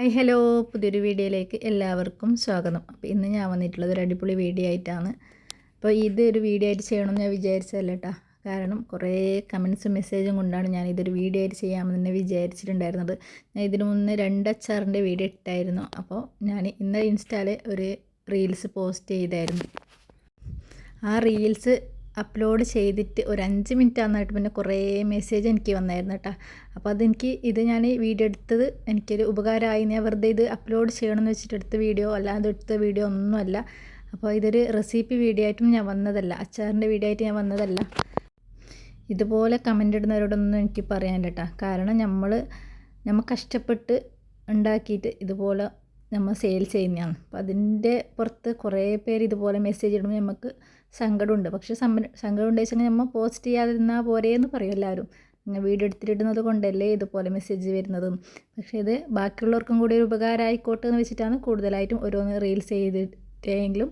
Hi hello. പുതിയൊരു വീഡിയോയിലേക്ക് എല്ലാവർക്കും സ്വാഗതം. അപ്പോൾ ഇന്ന് ഞാൻ വന്നിട്ടുള്ളത് ഒരു അടിപൊളി വീഡിയോ ആയിട്ടാണ്. അപ്പോൾ ഇത് ഒരു വീഡിയോ ആയിട്ട് ചെയ്യണമെന്ന് ഞാൻ വിചാരിച്ചതല്ല കേട്ടോ കാരണം കുറേ കമൻസും മെസ്സേജും കൊണ്ടാണ് ഞാൻ ഇതൊരു വീഡിയോ ആയിട്ട് ചെയ്യാമെന്ന് തന്നെ വിചാരിച്ചിട്ടുണ്ടായിരുന്നത്. ഞാൻ ഇതിനു മുന്നേ രണ്ട് അച്ചാറിന്റെ വീഡിയോ ഇട്ടായിരുന്നു. അപ്പോൾ ഞാൻ ഇന്ന് ഇൻസ്റ്റായിൽ ഒരു റീൽസ് പോസ്റ്റ് ചെയ്തായിരുന്നു. ആ റീൽസ് അപ്ലോഡ് ചെയ്തിട്ട് ഒരു അഞ്ച് മിനിറ്റ് ആകുന്നതായിട്ട് പിന്നെ കുറേ മെസ്സേജ് എനിക്ക് വന്നായിരുന്നു കേട്ടോ അപ്പോൾ അതെനിക്ക് ഇത് ഞാൻ വീഡിയോ എടുത്തത് എനിക്കൊരു ഉപകാരമായി. ഞാൻ വെറുതെ ഇത് അപ്ലോഡ് ചെയ്യണമെന്ന് വെച്ചിട്ട് എടുത്ത വീഡിയോ അല്ലാതെ എടുത്ത വീഡിയോ ഒന്നുമല്ല. അപ്പോൾ ഇതൊരു റെസിപ്പി വീഡിയോ ആയിട്ടും ഞാൻ വന്നതല്ല. അച്ചാറിന്റെ വീഡിയോ ആയിട്ട് ഞാൻ വന്നതല്ല. ഇതുപോലെ കമന്റ് ഇടുന്നവരോടൊന്നും എനിക്ക് പറയാനില്ല കേട്ടോ കാരണം നമ്മൾ നമ്മൾ കഷ്ടപ്പെട്ട് ഉണ്ടാക്കിയിട്ട് ഇതുപോലെ നമ്മൾ സെയിൽ ചെയ്യുന്നതാണ്. അപ്പോൾ അതിന്റെ പുറത്ത് കുറേ പേര് ഇതുപോലെ മെസ്സേജ് ഇടുമ്പോൾ നമുക്ക് സങ്കടമുണ്ട്. പക്ഷേ സങ്കടം ഉണ്ടെന്ന് നമ്മൾ പോസ്റ്റ് ചെയ്യാതിരുന്നാൽ പോരേ എന്ന് പറയും എല്ലാവരും. ഇങ്ങനെ വീഡിയോ എടുത്തിട്ടിടുന്നത് കൊണ്ടല്ലേ ഇതുപോലെ മെസ്സേജ് വരുന്നതും. പക്ഷേ ഇത് ബാക്കിയുള്ളവർക്കും കൂടി ഒരു ഉപകാരമായിക്കോട്ടെ എന്ന് വെച്ചിട്ടാണ് കൂടുതലായിട്ടും ഓരോന്ന് റീൽസ് ചെയ്തിട്ടെങ്കിലും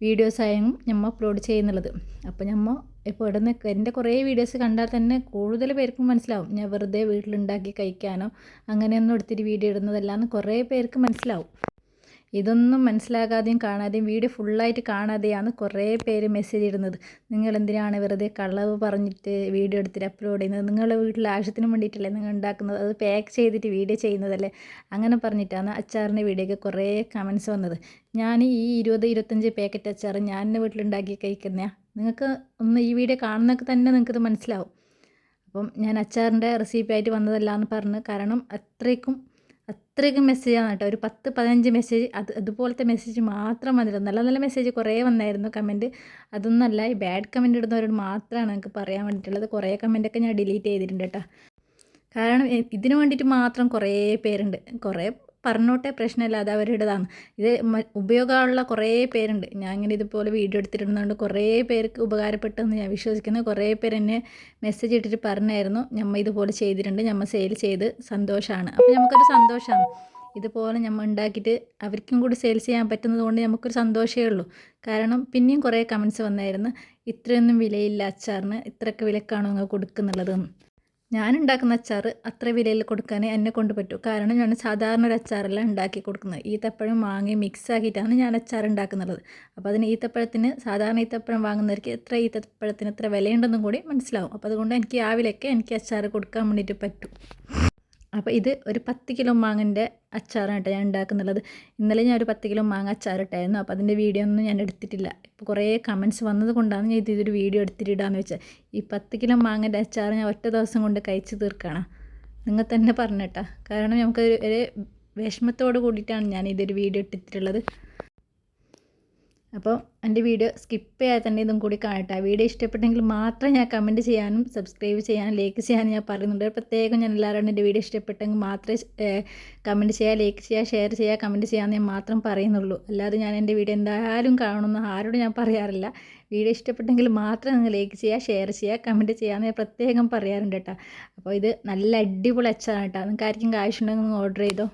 വീഡിയോസ് ആയെങ്കിലും നമ്മൾ അപ്ലോഡ് ചെയ്യുന്നുള്ളത്. അപ്പോൾ നമ്മൾ ഇപ്പോൾ ഇവിടെ നിന്ന് എന്റെ കുറേ വീഡിയോസ് കണ്ടാൽ തന്നെ കൂടുതൽ പേർക്കും മനസ്സിലാവും. ഞാൻ വെറുതെ വീട്ടിലുണ്ടാക്കി കഴിക്കാനോ അങ്ങനെയൊന്നും എടുത്തിട്ട് വീഡിയോ ഇടുന്നതല്ലാന്ന് കുറേ പേർക്ക് മനസ്സിലാവും. ഇതൊന്നും മനസ്സിലാകാതെയും കാണാതെയും വീഡിയോ ഫുള്ളായിട്ട് കാണാതെയാണ് കുറേ പേര് മെസ്സേജ് ഇടുന്നത്. നിങ്ങൾ എന്തിനാണ് വെറുതെ കളവ് പറഞ്ഞിട്ട് വീഡിയോ എടുത്തിട്ട് അപ്ലോഡ് ചെയ്യുന്നത്? നിങ്ങളുടെ വീട്ടിലെ ആവശ്യത്തിന് വേണ്ടിയിട്ടല്ലേ നിങ്ങൾ ഉണ്ടാക്കുന്നത്? അത് പാക്ക് ചെയ്തിട്ട് വീഡിയോ ചെയ്യുന്നതല്ലേ? അങ്ങനെ പറഞ്ഞിട്ടാണ് അച്ചാറിന്റെ വീഡിയോയ്ക്ക് കുറേ കമൻസ് വന്നത്. ഞാൻ ഈ ഇരുപത് ഇരുപത്തഞ്ച് പാക്കറ്റ് അച്ചാർ ഞാൻ എന്റെ വീട്ടിലുണ്ടാക്കി കഴിക്കുന്നതാണ് നിങ്ങൾക്ക് ഒന്ന് ഈ വീഡിയോ കാണുന്നൊക്കെ തന്നെ നിങ്ങൾക്കിത് മനസ്സിലാവും. അപ്പം ഞാൻ അച്ചാറിന്റെ റെസിപ്പി ആയിട്ട് വന്നതല്ല എന്ന് പറഞ്ഞ് കാരണം അത്രയ്ക്കും അത്രയ്ക്കും ആണ് കേട്ടോ. ഒരു പത്ത് പതിനഞ്ച് മെസ്സേജ് അത് അതുപോലത്തെ മെസ്സേജ് മാത്രം വന്നിരുന്നു നല്ല നല്ല മെസ്സേജ് കുറേ വന്നായിരുന്നു കമന്റ് അതൊന്നല്ല ഈ ബാഡ് കമന്റ് ഇടുന്നവരോട് മാത്രമാണ് എനിക്ക് പറയാൻ വേണ്ടിയിട്ടുള്ളത്. കുറേ കമന്റൊക്കെ ഞാൻ ഡിലീറ്റ് ചെയ്തിട്ടുണ്ട് കേട്ടോ. കാരണം ഇതിനു വേണ്ടിയിട്ട് മാത്രം കുറേ പേരുണ്ട്. കുറേ പറഞ്ഞോട്ടെ പ്രശ്നമില്ല അത് അവരുടേതാണ്. ഇത് ഉപയോഗമുള്ള കുറേ പേരുണ്ട്. ഞാൻ ഇങ്ങനെ ഇതുപോലെ വീഡിയോ എടുത്തിരുന്നതുകൊണ്ട് കുറേ പേർക്ക് ഉപകാരപ്പെട്ടെന്ന് ഞാൻ വിശ്വസിക്കുന്നു. കുറേ പേർ എന്നെ മെസ്സേജ് ഇട്ടിട്ട് പറഞ്ഞായിരുന്നു. ഞമ്മ ഇതുപോലെ ചെയ്തിട്ടുണ്ട്. ഞമ്മ സെയിൽ ചെയ്ത് സന്തോഷമാണ് അപ്പോൾ നമുക്കൊരു സന്തോഷമാണ് ഇതുപോലെ നമ്മൾ ഉണ്ടാക്കിയിട്ട് അവർക്കും കൂടി സെയിൽസ് ചെയ്യാൻ പറ്റുന്നത് കൊണ്ട് നമുക്കൊരു സന്തോഷമേ ഉള്ളൂ. കാരണം പിന്നെയും കുറേ കമൻസ് വന്നായിരുന്നു. ഇത്രയൊന്നും വിലയില്ല അച്ചാറിന്. ഇത്രയൊക്കെ വിലക്കാണോ നിങ്ങൾ കൊടുക്കുന്നുള്ളതെന്ന് ഞാൻ ഉണ്ടാക്കുന്ന അച്ചാർ അത്ര വിലയിൽ കൊടുക്കാൻ എന്നെ കൊണ്ട് പറ്റൂ. കാരണം ഞാൻ സാധാരണ ഒരു അച്ചാറല്ല ഉണ്ടാക്കി കൊടുക്കുന്നത്. ഈത്തപ്പഴം വാങ്ങി മിക്സ് ആക്കിയിട്ടാണ് ഞാൻ അച്ചാർ ഉണ്ടാക്കുന്നത്. അപ്പോൾ അതിന് ഈത്തപ്പഴത്തിന് സാധാരണ ഈത്തപ്പഴം വാങ്ങുന്നവർക്ക് എത്ര ഈത്തപ്പഴത്തിന് എത്ര വിലയുണ്ടെന്നും കൂടി മനസ്സിലാവും. അപ്പോൾ അതുകൊണ്ട് എനിക്ക് ആ വിലയ്ക്ക് എനിക്ക് അച്ചാർ കൊടുക്കാൻ വേണ്ടിയിട്ട് പറ്റും. അപ്പോൾ ഇത് ഒരു പത്ത് കിലോ മാങ്ങന്റെ അച്ചാറാണ് കേട്ടോ ഞാൻ ഉണ്ടാക്കുന്നുള്ളത്. ഇന്നലെ ഞാൻ ഒരു പത്ത് കിലോ മാങ്ങ അച്ചാറിട്ടായിരുന്നു അപ്പോൾ അതിന്റെ വീഡിയോ ഒന്നും ഞാൻ എടുത്തിട്ടില്ല. ഇപ്പോൾ കുറേ കമൻസ് വന്നത് കൊണ്ടാണ് ഞാൻ ഇതൊരു വീഡിയോ എടുത്തിട്ടിടാന്ന് വെച്ചാൽ ഈ പത്ത് കിലോ മാങ്ങന്റെ അച്ചാർ ഞാൻ ഒറ്റ ദിവസം കൊണ്ട് കഴിച്ച് തീർക്കണം. നിങ്ങൾ തന്നെ പറഞ്ഞേട്ടാ കാരണം നമുക്ക് ഒരു വിഷമത്തോട് കൂടിയിട്ടാണ് ഞാൻ ഇതൊരു വീഡിയോ ഇട്ടിട്ടുള്ളത്. അപ്പോൾ എന്റെ വീഡിയോ സ്കിപ്പ് ചെയ്യാതെ തന്നെ ഇതും കൂടി കാണട്ടെ. വീഡിയോ ഇഷ്ടപ്പെട്ടെങ്കിൽ മാത്രം ഞാൻ കമന്റ് ചെയ്യാനും സബ്സ്ക്രൈബ് ചെയ്യാനും ലൈക്ക് ചെയ്യാനും ഞാൻ പറയുന്നുണ്ട്. പ്രത്യേകം ഞാൻ എല്ലാവരും എന്റെ വീഡിയോ ഇഷ്ടപ്പെട്ടെങ്കിൽ മാത്രമേ കമന്റ് ചെയ്യുക ലൈക്ക് ചെയ്യുക ഷെയർ ചെയ്യുക കമന്റ് ചെയ്യാമെന്ന് ഞാൻ മാത്രം പറയുന്നുള്ളൂ. അല്ലാതെ ഞാൻ എന്റെ വീഡിയോ എന്തായാലും കാണുമെന്ന് ആരോടും ഞാൻ പറയാറില്ല. വീഡിയോ ഇഷ്ടപ്പെട്ടെങ്കിൽ മാത്രം നിങ്ങൾ ലൈക്ക് ചെയ്യുക ഷെയർ ചെയ്യുക കമന്റ് ചെയ്യാമെന്ന് ഞാൻ പ്രത്യേകം പറയാറുണ്ട് കേട്ടോ. അപ്പോൾ ഇത് നല്ല അടിപൊളി അച്ചാണ് കേട്ടോ. നിങ്ങൾക്ക് ആർക്കും കാശുണ്ടെങ്കിൽ നിങ്ങൾ ഓർഡർ ചെയ്തോ.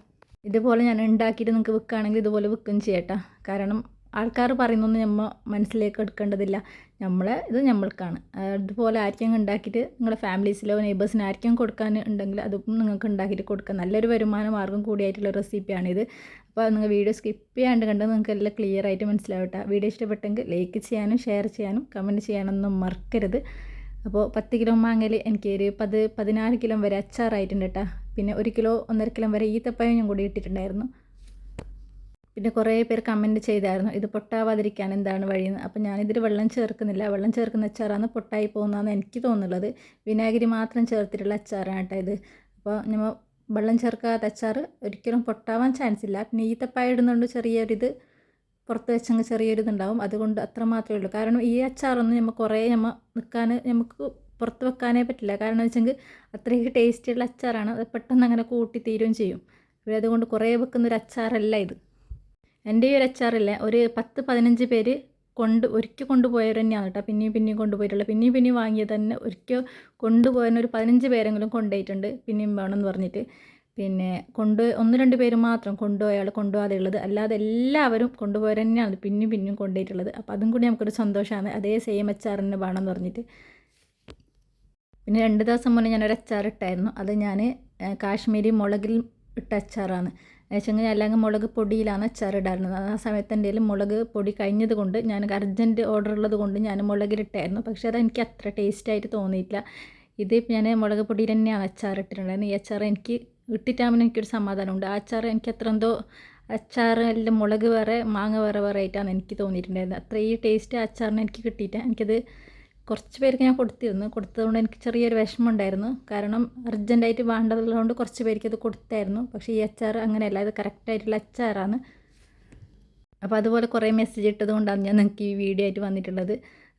ഇതുപോലെ ഞാൻ ഉണ്ടാക്കിയിട്ട് നിങ്ങൾക്ക് വിൽക്കുകയാണെങ്കിൽ ഇതുപോലെ വിൽക്കുകയും ചെയ്യട്ടോ കാരണം ആൾക്കാർ പറയുന്നൊന്നും നമ്മൾ മനസ്സിലേക്ക് എടുക്കേണ്ടതില്ല. നമ്മളെ ഇത് നമ്മൾക്കാണ് അതുപോലെ ആർക്കും ഉണ്ടാക്കിയിട്ട് നിങ്ങളുടെ ഫാമിലീസിലോ നെയ്ബേഴ്സിന് ആർക്കും കൊടുക്കാൻ ഉണ്ടെങ്കിൽ അതും നിങ്ങൾക്ക് ഉണ്ടാക്കിയിട്ട് കൊടുക്കാം. നല്ലൊരു വരുമാന മാർഗം കൂടിയായിട്ടുള്ള റെസിപ്പിയാണിത് അപ്പോൾ നിങ്ങൾ വീഡിയോ സ്കിപ്പ് ചെയ്യാണ്ട് കണ്ട് നിങ്ങൾക്ക് എല്ലാം ക്ലിയർ ആയിട്ട് മനസ്സിലാവട്ടെ വീഡിയോ ഇഷ്ടപ്പെട്ടെങ്കിൽ ലൈക്ക് ചെയ്യാനും ഷെയർ ചെയ്യാനും കമന്റ് ചെയ്യാനൊന്നും മറക്കരുത്. അപ്പോൾ പത്ത് കിലോ മാങ്ങയിൽ എനിക്ക് ഒരു പത് പതിനാല് കിലോ വരെ അച്ചാറായിട്ടുണ്ട് കേട്ടോ പിന്നെ ഒരു കിലോ ഒന്നര കിലോ വരെ ഈത്തപ്പഴം ഞാൻ കൂടി ഇട്ടിട്ടുണ്ടായിരുന്നു. പിന്നെ കുറേ പേർ കമന്റ് ചെയ്തായിരുന്നു ഇത് പൊട്ടാവാതിരിക്കാൻ എന്താണ് വഴിയെന്ന്? അപ്പോൾ ഞാനിതിൽ വെള്ളം ചേർക്കുന്നില്ല. വെള്ളം ചേർക്കുന്ന അച്ചാറാണ് പൊട്ടായി പോകുന്നതെന്ന് എനിക്ക് തോന്നുന്നുള്ളത് വിനാഗിരി മാത്രം ചേർത്തിട്ടുള്ള അച്ചാറാണ് കേട്ടോ ഇത്. അപ്പോൾ നമ്മൾ വെള്ളം ചേർക്കാത്ത അച്ചാർ ഒരിക്കലും പൊട്ടാവാൻ ചാൻസ് ഇല്ല. പിന്നെ ഈത്തപ്പായ ഇടുന്നുണ്ട് ചെറിയൊരിത് പുറത്ത് വെച്ചെങ്കിൽ ചെറിയൊരിതുണ്ടാവും. അതുകൊണ്ട് അത്ര മാത്രമേ ഉള്ളൂ. കാരണം ഈ അച്ചാറൊന്നും നമ്മൾ കുറേ നമ്മൾ നിൽക്കാൻ നമുക്ക് പുറത്ത് വെക്കാനേ പറ്റില്ല. കാരണം വെച്ചെങ്കിൽ അത്രയ്ക്ക് ടേസ്റ്റിയുള്ള അച്ചാറാണ്. അത് പെട്ടെന്ന് അങ്ങനെ കൂട്ടി തീരുകയും ചെയ്യും. അതുകൊണ്ട് കുറേ വെക്കുന്നൊരു അച്ചാറല്ല ഇത്. എന്റെ ഈ ഒരു അച്ചാറില്ല ഒരു പത്ത് പതിനഞ്ച് പേര് കൊണ്ട് ഒരിക്കൽ കൊണ്ടുപോയവർ തന്നെയാണ് കേട്ടോ. പിന്നെയും പിന്നെയും കൊണ്ടുപോയിട്ടുള്ളത്. പിന്നെയും പിന്നെയും വാങ്ങിയത് തന്നെ ഒരിക്കൽ കൊണ്ടുപോയതിന് ഒരു പതിനഞ്ച് പേരെങ്കിലും കൊണ്ടുപോയിട്ടുണ്ട്. പിന്നെയും വേണമെന്ന് പറഞ്ഞിട്ട്. പിന്നെ കൊണ്ട് ഒന്ന് രണ്ട് പേര് മാത്രം കൊണ്ടുപോയ ആൾ കൊണ്ടുപോകാതെ ഉള്ളത് അല്ലാതെ എല്ലാവരും കൊണ്ടുപോയവർ തന്നെയാണ് പിന്നെയും പിന്നെയും കൊണ്ടുപോയിട്ടുള്ളത്. അപ്പോൾ അതും കൂടി നമുക്കൊരു സന്തോഷമാണ്. അതേ സെയിം അച്ചാർ തന്നെ വേണമെന്ന് പറഞ്ഞിട്ട്. പിന്നെ രണ്ട് ദിവസം മുന്നേ ഞാനൊരു അച്ചാർ ഇട്ടായിരുന്നു. അത് ഞാൻ കാശ്മീരി മുളകിൽ ഇട്ട അച്ചാറാണ് വെച്ചെങ്കിൽ അല്ലെങ്കിൽ മുളക് പൊടിയിലാണ് അച്ചാറിടാറുള്ളത് ആ സമയത്ത് കയ്യിൽ മുളക് പൊടി കഴിഞ്ഞത് കൊണ്ട് ഞാൻ അർജന്റ് ഓർഡർ ഉള്ളത് കൊണ്ട് ഞാൻ മുളകിലിട്ടായിരുന്നു. പക്ഷേ അത് എനിക്ക് അത്ര ടേസ്റ്റ് ആയിട്ട് തോന്നിയിട്ടില്ല. ഇത് ഞാൻ മുളക് പൊടിയിൽ തന്നെയാണ് അച്ചാർ ഇട്ടിട്ടുണ്ടായിരുന്നത്. ഈ അച്ചാർ എനിക്ക് ഇട്ടിട്ടാകുമ്പോൾ എനിക്കൊരു സമാധാനമുണ്ട്. ആ അച്ചാർ എനിക്ക് അത്ര എന്തോ എല്ലാം മുളക് വേറെ മാങ്ങ വേറെ വേറെ ആയിട്ടാണ് എനിക്ക് തോന്നിയിട്ടുണ്ടായിരുന്നത് അത്രയും ടേസ്റ്റ് അച്ചാറിന് എനിക്ക് കിട്ടിയിട്ട് എനിക്കത് കുറച്ച് പേർക്ക് ഞാൻ കൊടുത്തിരുന്നു. കൊടുത്തതുകൊണ്ട് എനിക്ക് ചെറിയൊരു വിഷമം ഉണ്ടായിരുന്നു കാരണം അർജന്റായിട്ട് വേണ്ടതുള്ളതുകൊണ്ട് കുറച്ച് പേർക്ക് അത് കൊടുത്തായിരുന്നു. പക്ഷേ ഈ അച്ചാർ അങ്ങനെയല്ല. ഇത് കറക്റ്റായിട്ടുള്ള അച്ചാറാണ്. അപ്പോൾ അതുപോലെ കുറേ മെസ്സേജ് ഇട്ടത് കൊണ്ടാണ് ഞാൻ നിങ്ങൾക്ക് ഈ വീഡിയോ ആയിട്ട് വന്നിട്ടുള്ളത്.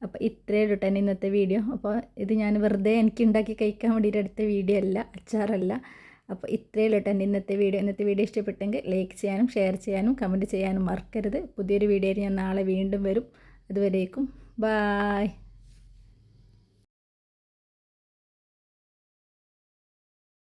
അപ്പോൾ ഇത്രയേ ഉള്ളൂ തന്നെ ഇന്നത്തെ വീഡിയോ അപ്പോൾ ഇത് ഞാൻ വെറുതെ എനിക്ക് ഉണ്ടാക്കി കഴിക്കാൻ വേണ്ടിയിട്ട് എടുത്ത വീഡിയോ അല്ല അച്ചാറല്ല. അപ്പോൾ ഇത്രയേ ഉള്ളൂ തന്നെ ഇന്നത്തെ വീഡിയോ ഇന്നത്തെ വീഡിയോ ഇഷ്ടപ്പെട്ടെങ്കിൽ ലൈക്ക് ചെയ്യാനും ഷെയർ ചെയ്യാനും കമന്റ് ചെയ്യാനും മറക്കരുത്. പുതിയൊരു വീഡിയോയിൽ ഞാൻ നാളെ വീണ്ടും വരും. അതുവരേക്കും. ബായ്